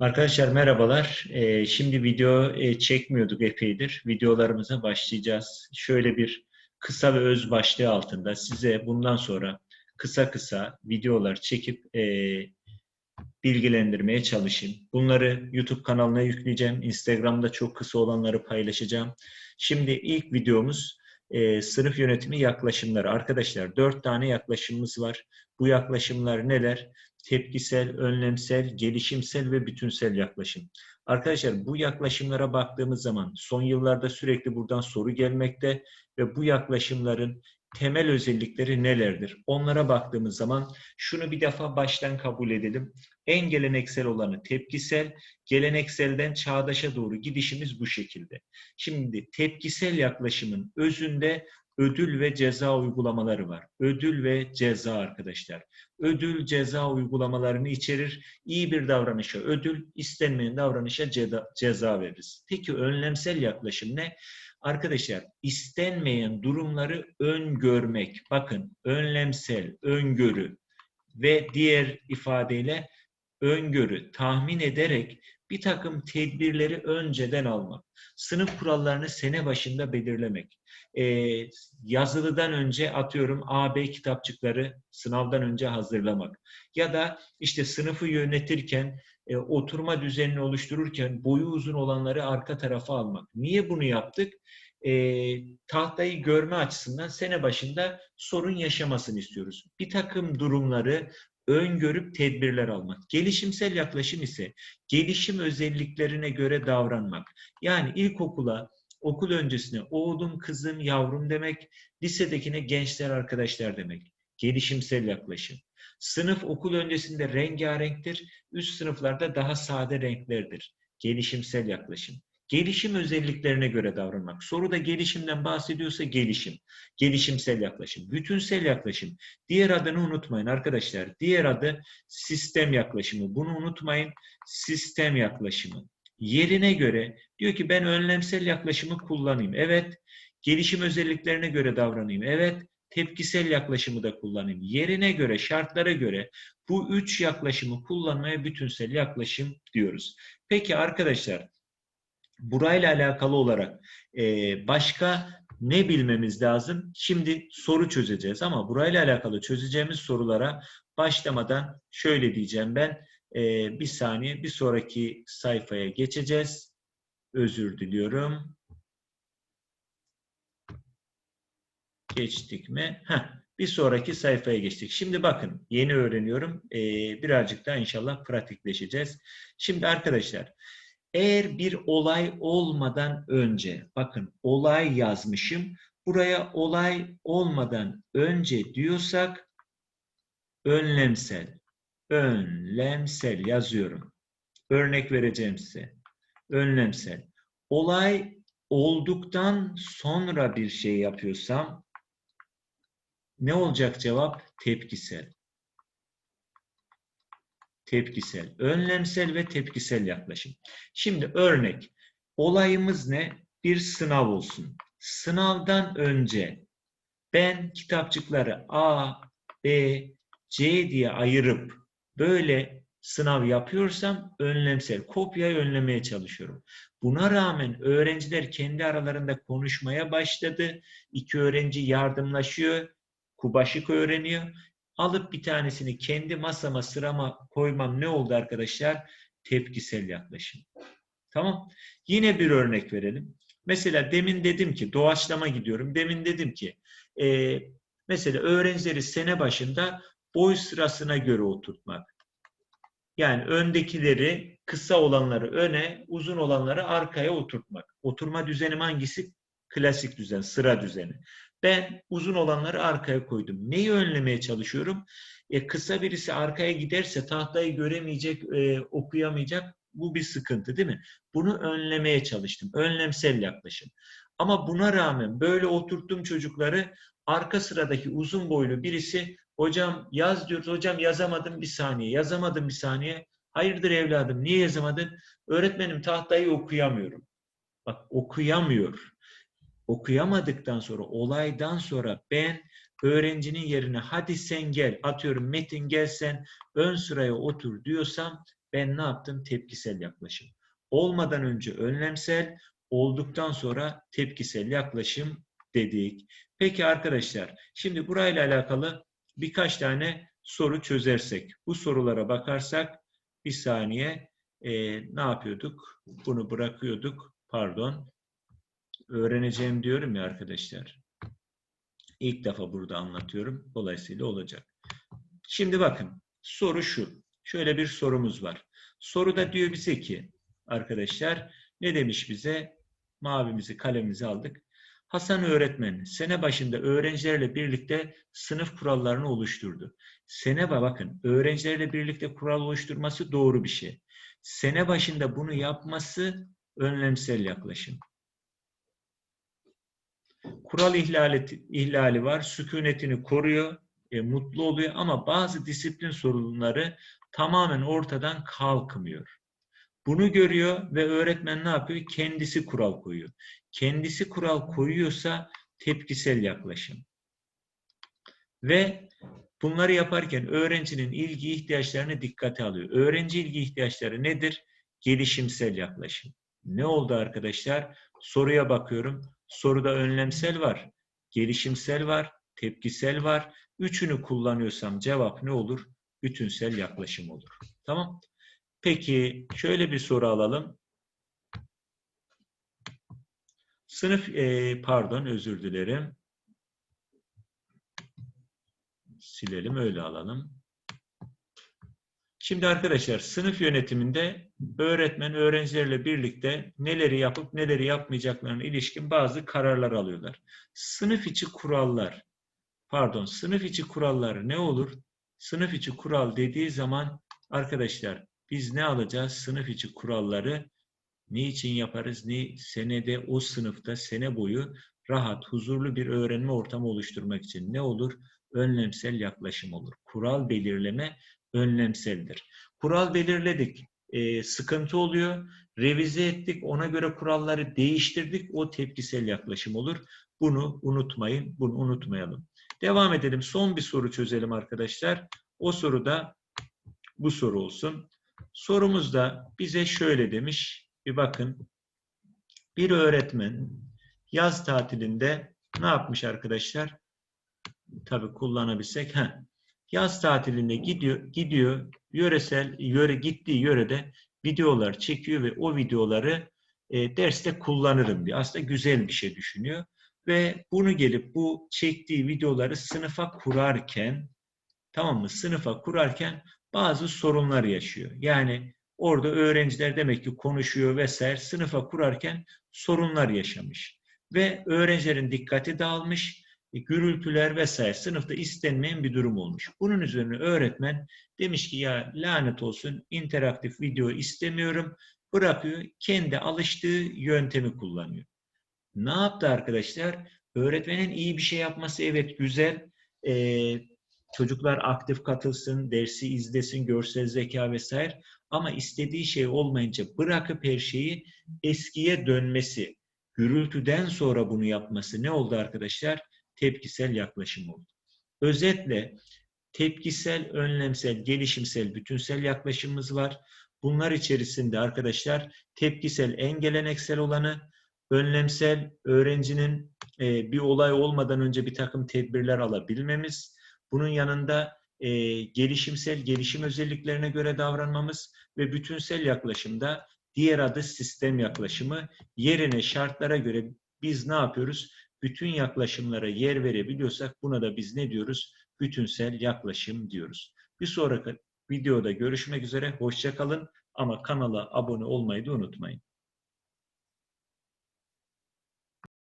Arkadaşlar merhabalar. Ee, şimdi video e, çekmiyorduk epeydir. Videolarımıza başlayacağız. Şöyle bir kısa ve öz başlığı altında size bundan sonra kısa kısa videolar çekip e, bilgilendirmeye çalışayım. Bunları YouTube kanalına yükleyeceğim. Instagram'da çok kısa olanları paylaşacağım. Şimdi ilk videomuz e, sınıf yönetimi yaklaşımları. Arkadaşlar dört tane yaklaşımımız var. Bu yaklaşımlar neler? Tepkisel, önlemsel, gelişimsel ve bütünsel yaklaşım. Arkadaşlar bu yaklaşımlara baktığımız zaman son yıllarda sürekli buradan soru gelmekte ve bu yaklaşımların temel özellikleri nelerdir? Onlara baktığımız zaman şunu bir defa baştan kabul edelim. En geleneksel olanı tepkisel, gelenekselden çağdaşa doğru gidişimiz bu şekilde. Şimdi tepkisel yaklaşımın özünde ödül ve ceza uygulamaları var. Ödül ve ceza arkadaşlar. Ödül ceza uygulamalarını içerir. İyi bir davranışa ödül, istenmeyen davranışa ceza, veririz. Peki önlemsel yaklaşım ne? Arkadaşlar istenmeyen durumları öngörmek. Bakın önlemsel, öngörü ve diğer ifadeyle öngörü, tahmin ederek bir takım tedbirleri önceden almak. Sınıf kurallarını sene başında belirlemek. Ee, yazılıdan önce atıyorum A, B kitapçıkları sınavdan önce hazırlamak. Ya da işte sınıfı yönetirken, e, oturma düzenini oluştururken boyu uzun olanları arka tarafa almak. Niye bunu yaptık? E, tahtayı görme açısından sene başında sorun yaşamasını istiyoruz. Bir takım durumları öngörüp tedbirler almak. Gelişimsel yaklaşım ise gelişim özelliklerine göre davranmak. Yani ilkokula, okul öncesine oğlum, kızım, yavrum demek, lisedekine gençler, arkadaşlar demek. Gelişimsel yaklaşım. Sınıf okul öncesinde rengarenktir, üst sınıflarda daha sade renklerdir. Gelişimsel yaklaşım. Gelişim özelliklerine göre davranmak. Soruda gelişimden bahsediyorsa gelişim. Gelişimsel yaklaşım. Bütünsel yaklaşım. Diğer adını unutmayın arkadaşlar. Diğer adı sistem yaklaşımı. Bunu unutmayın. Sistem yaklaşımı. Yerine göre diyor ki ben önlemsel yaklaşımı kullanayım. Evet. Gelişim özelliklerine göre davranayım. Evet. Tepkisel yaklaşımı da kullanayım. Yerine göre, şartlara göre bu üç yaklaşımı kullanmaya bütünsel yaklaşım diyoruz. Peki arkadaşlar burayla alakalı olarak e, başka ne bilmemiz lazım? Şimdi soru çözeceğiz ama burayla alakalı çözeceğimiz sorulara başlamadan şöyle diyeceğim ben. E, bir saniye bir sonraki sayfaya geçeceğiz. Özür diliyorum. Geçtik mi? Heh, bir sonraki sayfaya geçtik. Şimdi bakın yeni öğreniyorum. Ee, birazcık daha inşallah pratikleşeceğiz. Şimdi arkadaşlar eğer bir olay olmadan önce, bakın olay yazmışım. Buraya olay olmadan önce diyorsak önlemsel. Önlemsel yazıyorum. Örnek vereceğim size. Önlemsel. Olay olduktan sonra bir şey yapıyorsam ne olacak cevap? Tepkisel. Tepkisel. Önlemsel ve tepkisel yaklaşım. Şimdi örnek. Olayımız ne? Bir sınav olsun. Sınavdan önce ben kitapçıkları A, B, C diye ayırıp böyle sınav yapıyorsam önlemsel. Kopyayı önlemeye çalışıyorum. Buna rağmen öğrenciler kendi aralarında konuşmaya başladı. İki öğrenci yardımlaşıyor. Kubaşık öğreniyor. Alıp bir tanesini kendi masama sırama koymam ne oldu arkadaşlar? Tepkisel yaklaşım. Tamam. Yine bir örnek verelim. Mesela demin dedim ki doğaçlama gidiyorum. Demin dedim ki e, mesela öğrencileri sene başında boy sırasına göre oturtmak. Yani öndekileri kısa olanları öne, uzun olanları arkaya oturtmak. Oturma düzenim hangisi? Klasik düzen, sıra düzeni. Ben uzun olanları arkaya koydum. Neyi önlemeye çalışıyorum? E, kısa birisi arkaya giderse tahtayı göremeyecek, e, okuyamayacak. Bu bir sıkıntı değil mi? Bunu önlemeye çalıştım. Önlemsel yaklaşım. Ama buna rağmen böyle oturttum çocukları arka sıradaki uzun boylu birisi hocam yaz diyoruz. Hocam yazamadım bir saniye. Yazamadım bir saniye. Hayırdır evladım niye yazamadın? Öğretmenim tahtayı okuyamıyorum. Bak okuyamıyor okuyamadıktan sonra, olaydan sonra ben öğrencinin yerine hadi sen gel, atıyorum Metin gel sen ön sıraya otur diyorsam Ben ne yaptım? Tepkisel yaklaşım. Olmadan önce önlemsel, olduktan sonra tepkisel yaklaşım dedik. Peki arkadaşlar, şimdi burayla alakalı birkaç tane soru çözersek, bu sorulara bakarsak bir saniye e, ne yapıyorduk? Bunu bırakıyorduk. Pardon. Öğreneceğim diyorum ya arkadaşlar. İlk defa burada anlatıyorum. Dolayısıyla olacak. Şimdi bakın. Soru şu. Şöyle bir sorumuz var. Soruda diyor bize ki arkadaşlar ne demiş bize? Mavimizi kalemimizi aldık. Hasan öğretmen sene başında öğrencilerle birlikte sınıf kurallarını oluşturdu. Sene bakın öğrencilerle birlikte kural oluşturması doğru bir şey. Sene başında bunu yapması önlemsel yaklaşım. Kural ihlali, ihlali var, sükunetini koruyor, e, mutlu oluyor ama bazı disiplin sorunları tamamen ortadan kalkmıyor. Bunu görüyor ve öğretmen ne yapıyor? Kendisi kural koyuyor. Kendisi kural koyuyorsa tepkisel yaklaşım. Ve bunları yaparken öğrencinin ilgi ihtiyaçlarını dikkate alıyor. Öğrenci ilgi ihtiyaçları nedir? Gelişimsel yaklaşım. Ne oldu arkadaşlar? Soruya bakıyorum. Soruda önlemsel var, gelişimsel var, tepkisel var. Üçünü kullanıyorsam cevap ne olur? Bütünsel yaklaşım olur. Tamam. Peki şöyle bir soru alalım. Sınıf, e, pardon özür dilerim. Silelim öyle alalım. Şimdi arkadaşlar sınıf yönetiminde öğretmen öğrencilerle birlikte neleri yapıp neleri yapmayacaklarına ilişkin bazı kararlar alıyorlar. Sınıf içi kurallar, pardon sınıf içi kurallar ne olur? Sınıf içi kural dediği zaman arkadaşlar biz ne alacağız? Sınıf içi kuralları ne için yaparız? Ne senede o sınıfta sene boyu rahat, huzurlu bir öğrenme ortamı oluşturmak için ne olur? Önlemsel yaklaşım olur. Kural belirleme önlemseldir. Kural belirledik. E, sıkıntı oluyor. Revize ettik. Ona göre kuralları değiştirdik. O tepkisel yaklaşım olur. Bunu unutmayın. Bunu unutmayalım. Devam edelim. Son bir soru çözelim arkadaşlar. O soru da bu soru olsun. Sorumuz da bize şöyle demiş. Bir bakın. Bir öğretmen yaz tatilinde ne yapmış arkadaşlar? Tabii kullanabilsek. Heh. Yaz tatilinde gidiyor, gidiyor yöresel, yöre gittiği yörede videolar çekiyor ve o videoları e, derste kullanırım diyor. Aslında güzel bir şey düşünüyor. Ve bunu gelip bu çektiği videoları sınıfa kurarken tamam mı? Sınıfa kurarken bazı sorunlar yaşıyor. Yani orada öğrenciler demek ki konuşuyor vesaire sınıfa kurarken sorunlar yaşamış. Ve öğrencilerin dikkati dağılmış gürültüler vesaire sınıfta istenmeyen bir durum olmuş. Bunun üzerine öğretmen demiş ki ya lanet olsun interaktif video istemiyorum. Bırakıyor kendi alıştığı yöntemi kullanıyor. Ne yaptı arkadaşlar? Öğretmenin iyi bir şey yapması evet güzel. Ee, çocuklar aktif katılsın, dersi izlesin, görsel zeka vesaire. Ama istediği şey olmayınca bırakıp her şeyi eskiye dönmesi, gürültüden sonra bunu yapması ne oldu arkadaşlar? Tepkisel yaklaşım oldu. Özetle tepkisel, önlemsel, gelişimsel, bütünsel yaklaşımımız var. Bunlar içerisinde arkadaşlar tepkisel en geleneksel olanı, önlemsel öğrencinin e, bir olay olmadan önce bir takım tedbirler alabilmemiz, bunun yanında e, gelişimsel, gelişim özelliklerine göre davranmamız ve bütünsel yaklaşımda diğer adı sistem yaklaşımı yerine şartlara göre biz ne yapıyoruz? Bütün yaklaşımlara yer verebiliyorsak buna da biz ne diyoruz? Bütünsel yaklaşım diyoruz. Bir sonraki videoda görüşmek üzere. Hoşçakalın ama kanala abone olmayı da unutmayın.